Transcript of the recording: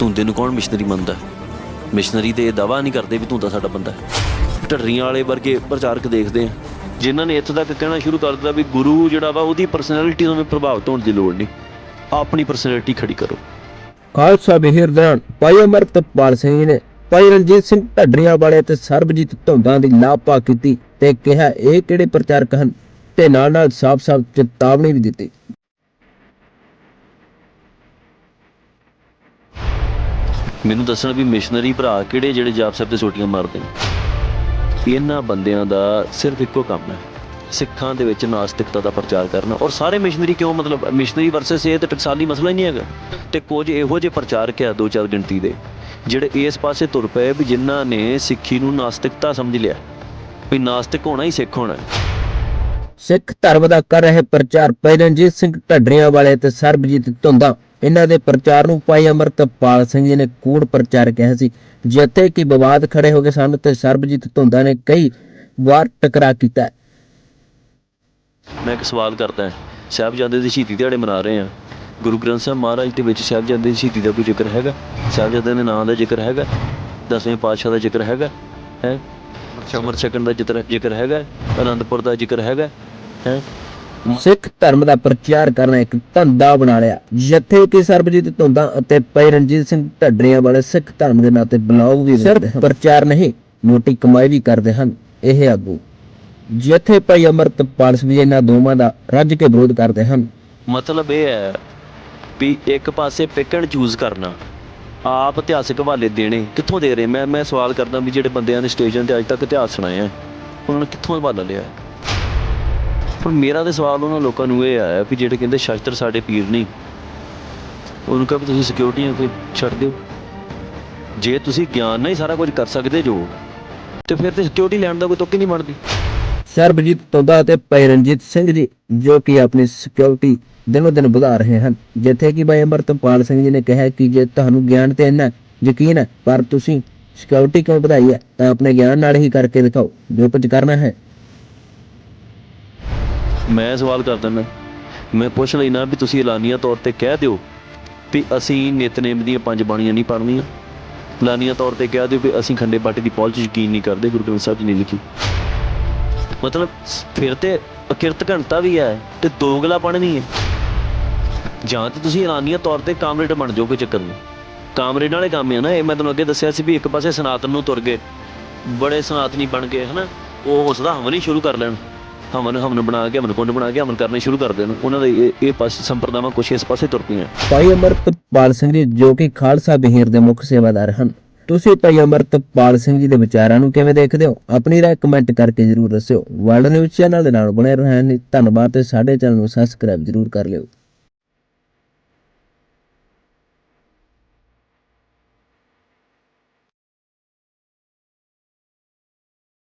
ਧੁੰਦੇ ਨੂੰ ਕੌਣ ਮਿਸ਼ਨਰੀ ਮੰਨਦਾ? ਮਿਸ਼ਨਰੀ ਤੇ ਇਹ ਦਾਵਾ ਨਹੀਂ ਕਰਦੇ ਵੀ ਧੁੰਦਾ ਸਾਡਾ ਬੰਦਾ ਹੈ। ਢੱਡਰੀਆਂ ਵਾਲੇ ਵਰਗੇ ਪ੍ਰਚਾਰਕ ਦੇਖਦੇ ਆ। ਜਿਨ੍ਹਾਂ ਨੇ ਇੱਥੋਂ ਤੱਕ ਕਹਿਣਾ ਸ਼ੁਰੂ ਕਰ ਦਿੱਤਾ ਵੀ ਗੁਰੂ ਜਿਹੜਾ ਵਾ, ਉਹਦੀ ਪਰਸਨੈਲਿਟੀ ਤੋਂ ਪ੍ਰਭਾਵਿਤ ਹੋਣ ਦੀ ਲੋੜ ਨਹੀਂ। ਆਪਣੀ ਪਰਸਨੈਲਿਟੀ ਖੜੀ ਕਰੋ। ਖਾਲਸਾ ਬਿਹਰ ਦੌਰਾਨ ਭਾਈ ਅਮਰਤਪਾਲ ਸਿੰਘ ਨੇ। ਭਾਈ ਰਣਜੀਤ ਸਿੰਘ ਢੱਡਰੀਆਂ ਵਾਲੇ ਤੇ ਸਰਬਜੀਤ ਧੁੰਦਾਂ ਦੀ ਲਾਪਾ ਕੀਤੀ ਤੇ ਕਿਹਾ, ਇਹ ਕਿਹੜੇ ਪ੍ਰਚਾਰਕ ਹਨ? ਤੇ ਨਾਲ ਨਾਲ ਸਾਫ਼-ਸਾਫ਼ ਚੇਤਾਵਨੀ ਵੀ ਦਿੱਤੀ। ਮੈਨੂੰ ਦੱਸਣ ਵੀ ਮਿਸ਼ਨਰੀ ਭਰਾ ਕਿਹੜੇ ਜਿਹੜੇ ਜਾਪ ਸਾਹਿਬ ਤੇ ਸੋਟੀਆਂ ਮਾਰਦੇ ਨੇ। ਇਹਨਾਂ ਬੰਦਿਆਂ ਦਾ ਸਿਰਫ ਇੱਕੋ ਕੰਮ ਹੈ, ਸਿੱਖਾਂ ਦੇ ਵਿੱਚ ਨਾਸਤਿਕਤਾ ਦਾ ਪ੍ਰਚਾਰ ਕਰਨਾ। ਔਰ ਸਾਰੇ ਮਿਸ਼ਨਰੀ ਕਿਉਂ ਮਤਲਬ ਮਿਸ਼ਨਰੀ ਵਰਸਸ ਇਹ ਤੇ ਟਕਸਾਲੀ ਮਸਲਾ ਹੀ ਨਹੀਂ ਹੈਗਾ। ਤੇ ਕੁਝ ਇਹੋ ਜਿਹੇ ਪ੍ਰਚਾਰਕ ਆ ਦੋ ਚਾਰ ਗਿਣਤੀ ਦੇ, ਜਿਹੜੇ ਇਸ ਪਾਸੇ ਤੁਰ ਪਏ ਵੀ ਜਿਨ੍ਹਾਂ ਨੇ ਸਿੱਖੀ ਨੂੰ ਨਾਸਤਿਕਤਾ ਸਮਝ ਲਿਆ। ਵੀ ਨਾਸਤਿਕ ਹੋਣਾ ਹੀ ਸਿੱਖ ਹੋਣਾ ਸਿੱਖ ਧਰਮ ਦਾ ਕਰ ਰਹੇ ਪ੍ਰਚਾਰ ਭਾਈ ਰਣਜੀਤ ਸਿੰਘ ਢੱਡਰੀਆਂ ਵਾਲੇ ਤੇ ਸਰਬਜੀਤ ਧੁੰਦਾਂ। ਇਹਨਾਂ ਦੇ ਪ੍ਰਚਾਰ ਨੂੰ ਭਾਈ ਅਮਰਤਪਾਲ ਸਿੰਘ ਜੀ ਨੇ ਕੂੜ ਪ੍ਰਚਾਰ ਕਿਹਾ ਸੀ। ਜਿੱਥੇ ਕਿ ਵਿਵਾਦ ਖੜੇ ਹੋ ਗਏ ਸਨ ਤੇ ਸਰਬਜੀਤ ਧੁੰਦਾਂ ਨੇ ਕਈ ਵਾਰ ਟਕਰਾ ਕੀਤਾ ਹੈ। ਮੈਂ ਇੱਕ ਸਵਾਲ ਕਰਦਾ ਹਾਂ। ਸਾਹਿਬਜ਼ਾਦੇ ਦੀ ਸ਼ਹੀਦੀ ਦਿਹਾੜੇ ਮਨਾ ਰਹੇ ਆ ਗੁਰੂ ਗ੍ਰੰਥ ਸਾਹਿਬ ਮਹਾਰਾਜ ਦੇ ਵਿੱਚ ਸਾਹਿਬਜ਼ਾਦੇ ਦੀ ਸ਼ਹੀਦੀ ਦਾ ਕੋਈ ਜ਼ਿਕਰ ਹੈਗਾ? ਸਾਹਿਬਜ਼ਾਦੇ ਦੇ ਨਾਂ ਦਾ ਜ਼ਿਕਰ ਹੈਗਾ? ਦਸਵੇਂ ਪਾਤਸ਼ਾਹ ਦਾ ਜ਼ਿਕਰ ਹੈਗਾ? ਹੈ? ਅਮਰ ਛਕਣ ਦਾ ਜ਼ਿਕਰ ਹੈਗਾ? ਅਨੰਦਪੁਰ ਦਾ ਜ਼ਿਕਰ ਹੈਗਾ? ਹੈ? ਸਿੱਖ ਧਰਮ ਦਾ ਪ੍ਰਚਾਰ ਕਰਨਾ ਇੱਕ ਧੰਦਾ ਬਣਾ ਲਿਆ। ਜਿੱਥੇ ਕਿ ਸਰਬਜੀਤ ਧੁੰਦਾਂ ਅਤੇ ਭਾਈ ਰਣਜੀਤ ਸਿੰਘ ਢੱਡਰੀਆਂ ਵਾਲੇ ਸਿੱਖ ਧਰਮ ਦੇ ਨਾਂ ਤੇ ਬਲੌਗ ਵੀ ਸਿਰਫ ਪ੍ਰਚਾਰ ਨਹੀਂ ਮੋਟੀ ਕਮਾਈ ਵੀ ਕਰਦੇ ਹਨ ਇਹ ਆਗੂ। ਜਿੱਥੇ ਭਾਈ ਅਮਰਤਪਾਲ ਸਿੰਘ ਜੀ ਇਹਨਾਂ ਦੋਵਾਂ ਦਾ ਰੱਜ ਕੇ ਵਿਰੋਧ ਕਰਦੇ ਹਨ। ਮਤਲਬ ਇਹ ਹੈ ਵੀ ਇੱਕ ਪਾਸੇ ਪਿਕਣ ਚੂਜ਼ ਕਰਨਾ ਆਪ ਇਤਿਹਾਸਿਕ ਹਵਾਲੇ ਦੇਣੇ ਕਿੱਥੋਂ ਦੇ ਰਹੇ? ਮੈਂ ਮੈਂ ਸਵਾਲ ਕਰਦਾ ਵੀ ਜਿਹੜੇ ਬੰਦਿਆਂ ਨੇ ਸਟੇਜਾਂ ਤੇ ਅੱਜ ਤੱਕ ਇਤਿਹਾਸ ਸੁਣਾਇਆ ਉਹਨਾਂ ਨੇ ਕਿੱਥੋਂ ਹਵਾਲਾ ਲਿਆ? ਹੈ? ਮੇਰਾ ਤੇ ਸਵਾਲ ਉਹਨਾਂ ਲੋਕਾਂ ਨੂੰ ਇਹ ਆਇਆ ਵੀ ਜਿਹੜੇ ਕਹਿੰਦੇ ਸ਼ਸਤਰ ਸਾਡੇ ਪੀਰ ਨਹੀਂ, ਉਹਨੂੰ ਕਹੇ ਵੀ ਤੁਸੀਂ ਸਿਕਿਉਰਟੀਆਂ ਤੇ ਛੱਡ ਦਿਓ। ਜੇ ਤੁਸੀਂ ਗਿਆਨ ਨਾਲ ਹੀ ਸਾਰਾ ਕੁਝ ਕਰ ਸਕਦੇ ਜੋ, ਤੇ ਫਿਰ ਤੇ ਸਿਕਿਉਰਿਟੀ ਲੈਣ ਦਾ ਕੋਈ ਤੁੱਕ ਹੀ ਨਹੀਂ ਬਣਦੀ। ਸਰਬਜੀਤ ਧੁੰਦਾਂ ਅਤੇ ਭਾਈ ਸਿੰਘ ਜੀ, ਜੋ ਕਿ ਆਪਣੀ ਸਿਕਿਉਰਿਟੀ ਦਿਨੋ ਦਿਨ ਵਧਾ ਰਹੇ ਹਨ। ਜਿੱਥੇ ਕਿ ਭਾਈ ਅਮਰਤਪਾਲ ਸਿੰਘ ਜੀ ਨੇ ਕਿਹਾ ਕਿ ਜੇ ਤੁਹਾਨੂੰ ਗਿਆਨ ਤੇ ਇੰਨਾ ਯਕੀਨ ਹੈ, ਪਰ ਤੁਸੀਂ ਸਿਕਿਉਰਿਟੀ ਕਿਉਂ ਵਧਾਈ ਹੈ, ਤਾਂ ਆਪਣੇ ਗਿਆਨ ਨਾਲ ਹੀ ਕਰਕੇ ਦਿਖਾਓ, ਜੋ ਕੁਝ ਕਰਨਾ ਹੈ। ਮੈਂ ਸਵਾਲ ਕਰ ਦਿੰਦਾ। ਮੈਂ ਪੁੱਛ ਲੈਣਾ ਵੀ ਤੁਸੀਂ ਐਲਾਨੀਆ ਤੌਰ ਤੇ ਕਹਿ ਦਿਓ ਵੀ ਅਸੀਂ ਨਿਤਨੇਮ ਦੀਆਂ ਪੰਜ ਬਾਣੀਆਂ ਨਹੀਂ ਪੜ੍ਹਨੀਆਂ। ਐਲਾਨੀਆ ਤੌਰ ਤੇ ਕਹਿ ਦਿਓ ਵੀ ਅਸੀਂ ਖੰਡੇ ਪਾਟੀ ਦੀ ਪੌਲ 'ਚ ਯਕੀਨ ਨਹੀਂ ਕਰਦੇ, ਗੁਰੂ ਗ੍ਰੰਥ ਸਾਹਿਬ ਜੀ ਨਹੀਂ ਲਿਖੀ। ਮਤਲਬ ਫਿਰ ਤੇ ਅਕਿਰਤ ਘੰਟਾ ਵੀ ਹੈ ਤੇ ਦੋਗਲਾ ਪੜ੍ਹਨੀ ਹੈ। ਜਾਂ ਤੇ ਤੁਸੀਂ ਐਲਾਨੀਆ ਤੌਰ ਤੇ ਕਾਮਰੇਡ ਬਣ ਜਾਓ ਕੋਈ ਚੱਕਰ ਨਹੀਂ। ਕਾਮਰੇਡ ਵਾਲੇ ਕੰਮ ਆ ਨਾ, ਇਹ ਮੈਂ ਤੁਹਾਨੂੰ ਅੱਗੇ ਦੱਸਿਆ ਸੀ ਵੀ ਇੱਕ ਪਾਸੇ ਸਨਾਤਨ ਨੂੰ ਤੁਰ ਗਏ, ਬੜੇ ਸਨਾਤਨੀ ਬਣ ਗਏ, ਹਨਾ? ਉਹ ਉਸ ਦਾ ਹਵਨ ਹੀ ਸ਼ੁਰੂ ਕਰ ਲੈਣ। ਹਵਨ ਹਵਨ ਬਣਾ ਕੇ ਹਵਨ ਕੁੰਡ ਬਣਾ ਕੇ ਹਵਨ ਕਰਨੇ ਸ਼ੁਰੂ ਕਰ ਦੇਣ। ਉਹਨਾਂ ਦੇ ਇਹ ਇਹ ਪਾਸੇ ਸੰਪਰਦਾਵਾਂ ਕੁਛ ਇਸ ਪਾਸੇ ਤੁਰ ਪਈਆਂ। ਭਾਈ ਅਮਰਤਪਾਲ ਸਿੰਘ ਜੀ, ਜੋ ਕਿ ਖਾਲਸਾ ਬਿਹਾਰ ਦੇ ਮੁੱਖ ਸੇਵਾਦਾਰ ਹਨ। ਤੁਸੀਂ ਭਾਈ ਅਮਰਤਪਾਲ ਸਿੰਘ ਜੀ ਦੇ ਵਿਚਾਰਾਂ ਨੂੰ ਕਿਵੇਂ ਦੇਖਦੇ ਹੋ? ਆਪਣੀ ਰਾਏ ਕਮੈਂਟ ਕਰਕੇ ਜਰੂਰ ਦੱਸਿਓ। ਵਰਲਡ ਨਿਊਜ਼ ਚੈਨਲ ਦੇ ਨਾਲ ਬਣੇ ਰਹਿਣ ਲਈ ਧੰਨਵਾਦ ਤੇ ਸਾਡੇ ਚੈਨਲ ਨੂੰ ਸਬਸਕ੍ਰਾਈਬ ਜਰੂਰ ਕਰ ਲਿਓ।